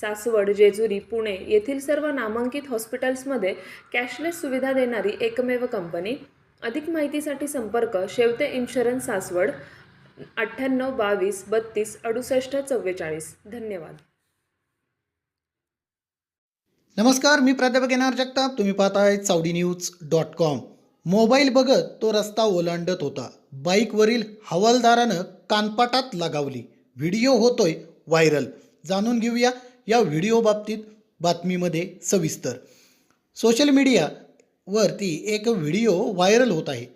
सासवड जेजुरी पुणे येथील सर्व नामांकित हॉस्पिटल्समध्ये कॅशलेस सुविधा देणारी एकमेव कंपनी. अधिक माहितीसाठी संपर्क शेवते इन्शुरन्स सासवड अठ्ठ्याण्णव बावीस बत्तीस अडुसष्ट चव्वेचाळीस. धन्यवाद. नमस्कार मी प्राध्यापक येणार जगताप. तुम्ही पाहताय Chawdi news dot com. Mobile बघत तो रस्ता ओलांडत होता. बाईकवरील हवालदारानं कानपाटात लगावली. व्हिडिओ होतोय व्हायरल. जाणून घेऊया या व्हिडिओ बाबतीत बातमीमध्ये सविस्तर. सोशल मीडियावरती एक व्हिडिओ व्हायरल होत आहे.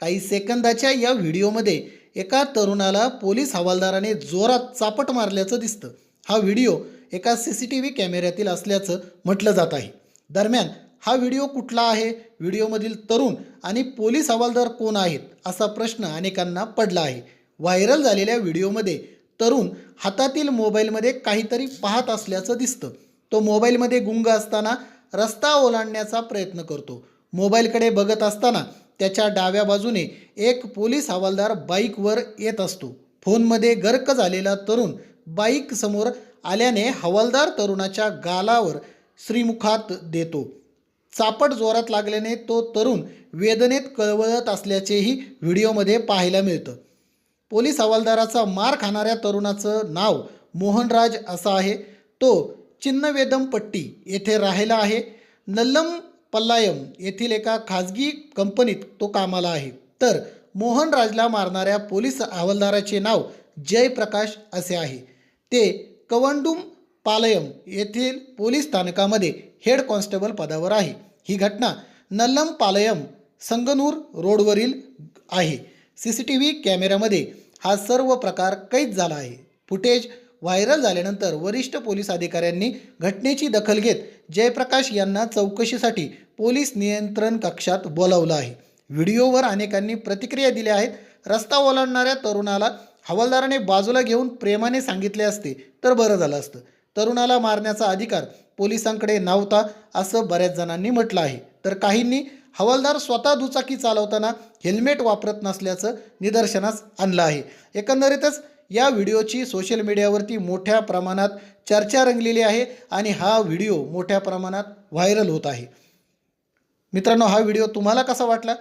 काही सेकंदाच्या या व्हिडिओमध्ये एका तरुणाला पोलीस हवालदाराने जोरात चापट मारल्याचं दिसतं. हा व्हिडिओ एका सी सी टी व्ही कॅमेऱ्यातील असल्याचं म्हटलं जात आहे. दरम्यान हा व्हिडिओ कुठला आहे? व्हिडिओमधील तरुण आणि पोलीस हवालदार कोण आहेत? असा प्रश्न अनेकांना पडला आहे. व्हायरल झालेल्या व्हिडिओमध्ये तरुण हातातील मोबाईलमध्ये काहीतरी पाहत असल्याचं दिसतं. तो मोबाईलमध्ये गुंग असताना रस्ता ओलांडण्याचा प्रयत्न करतो. मोबाईलकडे बघत असताना त्याच्या डाव्या बाजूने एक पोलीस हवालदार बाईकवर येत असतो. फोनमध्ये गर्क झालेला तरुण बाईक समोर आल्याने हवालदार तरुणाच्या गालावर श्रीमुखात देतो. चापट जोरात लागल्याने तो तरुण वेदनेत कळवळत असल्याचेही व्हिडिओमध्ये पाहायला मिळतं. पोलीस हवालदाराचा मार खाणाऱ्या तरुणाचं नाव मोहनराज असं आहे. तो चिन्नवेदमपट्टी येथे राहिला आहे. नल्लम पल्लायम येथील एका खाजगी कंपनीत तो कामाला आहे. तर मोहनराजला मारणाऱ्या पोलीस हवालदाराचे नाव जयप्रकाश असे आहे. ते कवंडुम पालयम येथील पोलीस स्थानकामध्ये हेड कॉन्स्टेबल पदावर आहे. ही घटना नल्लम पालयम संगनूर रोडवरील आहे. सी सी टी व्ही कॅमेऱ्यामध्ये हा सर्व प्रकार कैद झाला आहे. फुटेज व्हायरल झाल्यानंतर वरिष्ठ पोलीस अधिकाऱ्यांनी घटनेची दखल घेत जयप्रकाश यांना चौकशीसाठी पोलीस नियंत्रण कक्षात बोलावलं आहे. व्हिडिओवर अनेकांनी प्रतिक्रिया दिल्या आहेत. रस्ता ओलांडणाऱ्या तरुणाला हवालदाराने बाजूला घेऊन प्रेमाने सांगितले असते तर बरं झालं असतं. तरुणाला मारण्याचा अधिकार पोलिसांकडे नव्हता असं बऱ्याच जणांनी म्हटलं आहे. तर काहींनी हवालदार स्वतः दुचाकी चालवताना हेल्मेट वापरत नसल्याचं निदर्शनास आणलं आहे. एकंदरीतच या व्हिडिओची सोशल मीडियावरती मोठ्या प्रमाणात चर्चा रंगलेली आहे आणि हा व्हिडिओ मोठ्या प्रमाणात व्हायरल होत आहे. मित्रांनो हा व्हिडिओ तुम्हाला कसा वाटला?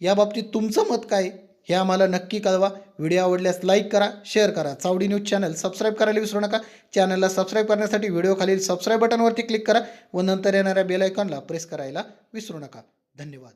याबाबतीत तुमचं मत काय? हे आम्हाला नक्की कळवा. व्हिडिओ आवडल्यास लाईक करा शेअर करा. चावडी न्यूज चॅनल सबस्क्राईब करायला विसरू नका. चॅनलला सबस्क्राईब करण्यासाठी व्हिडिओ खालील सबस्क्राईब बटनवरती क्लिक करा व नंतर येणाऱ्या बेल आयकॉनला प्रेस करायला विसरू नका. धन्यवाद.